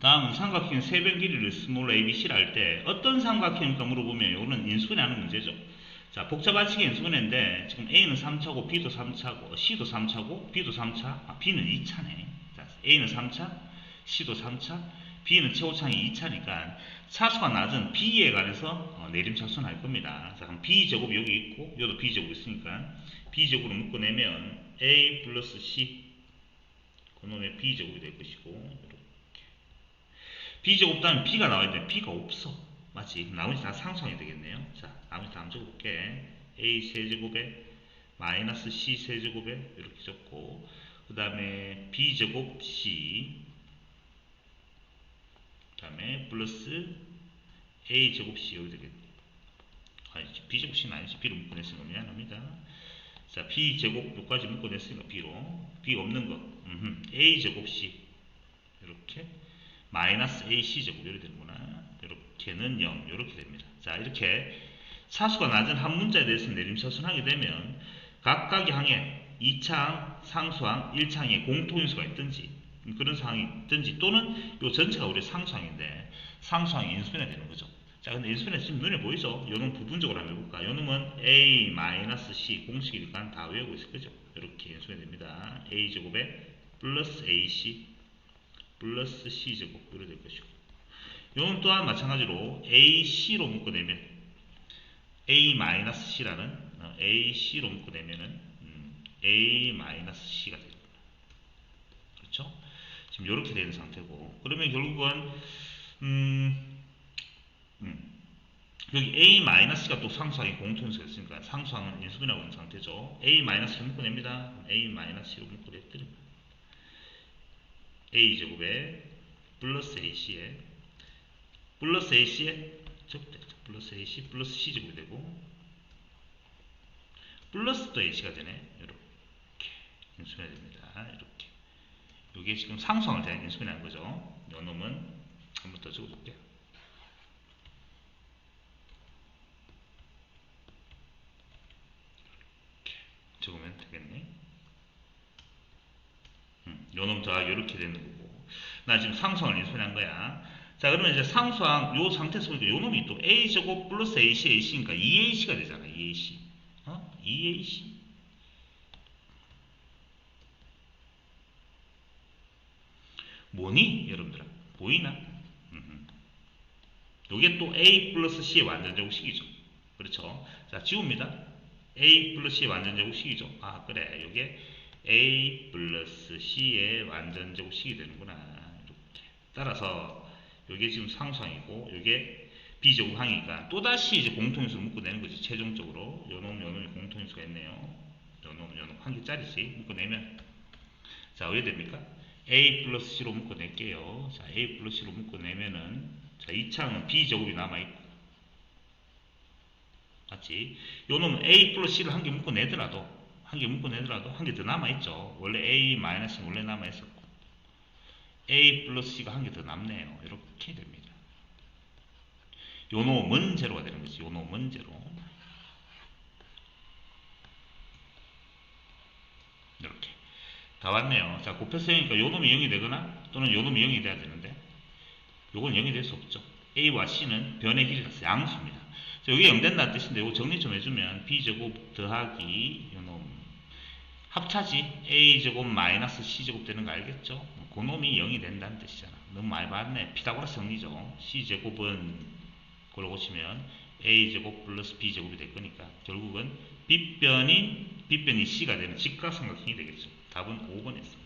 다음은 삼각형 세변 길이를 스몰 ABC를 할 때 어떤 삼각형일까 물어보면 이거는 인수분해 하는 문제죠. 자, 복잡한 식의 인수분해인데 지금 A는 3차고 B도 3차고 C도 3차고 B도 3차, 아, B는 2차네. 자, A는 3차, C도 3차, B는 최고차항이 2차니까 차수가 낮은 B에 관해서 어, 내림차순 할 겁니다. 자, 그럼 B 제곱이 여기 있고 여기도 B 제곱 있으니까 B 제곱으로 묶어내면 A 플러스 C 그놈의 B 제곱이 될 것이고. B제곱 다음에 B가 나와야 돼. B가 없어. 맞지? 나머지 다 상수항이 되겠네요. 자, 나머지 다 한번 적어볼게. A 세제곱에 마이너스 C 세제곱에 이렇게 적고 그 다음에 B제곱 C 그 다음에 플러스 A제곱 C 여기 되겠네. 아니, B제곱 C는 아니지. B로 묶어냈으니까 미안합니다. 자, B제곱 여기까지 묶어냈으니까 B로. B 없는 거. 음흠. A제곱 C 이렇게 마이너스 AC 제곱 이렇게 되는구나. 이렇게는 0 이렇게 됩니다. 자 이렇게 차수가 낮은 한 문자에 대해서 내림차순하게 되면 각각 항에 2차항, 상수항, 1차항에 공통인수가 있든지 그런 상황이 있든지 또는 이 전체가 우리 상수항인데 상수항이 인수분해 되는 거죠. 자 근데 인수분해 지금 눈에 보이죠? 요놈 부분적으로 한번 해볼까? 요 놈은 A 마이너스 C 공식이니까 다 외우고 있을 거죠. 이렇게 인수분해 됩니다. A 제곱에 플러스 AC 플러스 C제곱 이렇게 될 것이고 이건 또한 마찬가지로 AC로 묶어내면 A-C라는 어, AC로 묶어내면은 음, A-C가 됩니다. 그렇죠? 지금 이렇게 되는 상태고 그러면 결국은 음, 음, 여기 A-가 또 상수항이 공통수가 있으니까 상수항은 인수분해하고 있는 상태죠. A-를 묶어냅니다. A-C로 묶어내드립니다. A제곱에 플러스 ac에 플러스 ac에 플러스 ac 플러스 c제곱이 되고 플러스 또 ac가 되네. 이렇게 인수분해 됩니다. 이렇게. 이게 지금 상수항을 대한 인수분해한 거죠. 요 놈은 한번 더 적어줄게요. 이렇게 적으면 되겠네. 음, 요놈 다 이렇게 되는 거고. 나 지금 상수항을 인수분해한 거야. 자 그러면 이제 상수항 요 상태에서 보니까 요놈이 또 a 제곱 플러스 ac ac니까 2ac가 되잖아 2ac 어? 2ac 뭐니 여러분들아? 보이나. 요게 또 a 플러스 c의 완전제곱식이죠. 그렇죠? 자 지웁니다. A 플러스 c의 완전제곱식이죠. 아 그래. 요게 a 플러스 c의 완전제곱식이 되는구나. 이렇게. 따라서 이게 지금 상수항이고 이게 비제곱항이니까 또다시 이제 공통인수 묶어내는 거지 최종적으로 요놈 요놈이 공통인수가 있네요. 요놈 요놈 한 개짜리지 묶어내면 자 어떻게 됩니까? a 플러스 c로 묶어낼게요. 자 a 플러스 c로 묶어내면은 자 2차는 b제곱이 남아있고 맞지? 요놈은 a 플러스 c를 한 개 묶어내더라도 한 개 묶어내더라도 한 개 더 남아있죠. 원래 A 마이너스 원래 남아있었고 A 플러스 C가 한 개 더 남네요. 이렇게 됩니다. 요 놈은 제로가 되는 거지. 요 놈은 제로. 이렇게 다 왔네요. 자 곱해서 하니까 요 놈이 0이 되거나 또는 요 놈이 0이 돼야 되는데 요건 0이 될 수 없죠. A와 C는 변의 길이가 양수입니다. 자, 여기 0 된다는 뜻인데 이거 정리 좀 해주면 B제곱 더하기 요놈 합차지 a제곱 마이너스 c제곱 되는 거 알겠죠? 그 놈이 0이 된다는 뜻이잖아. 너무 많이 봤네. 피타고라스 정리죠. c제곱은 그걸 보시면 a제곱 플러스 b제곱이 될 거니까 결국은 빗변인 빗변이 c가 되는 직각삼각형이 되겠죠. 답은 5번이었습니다.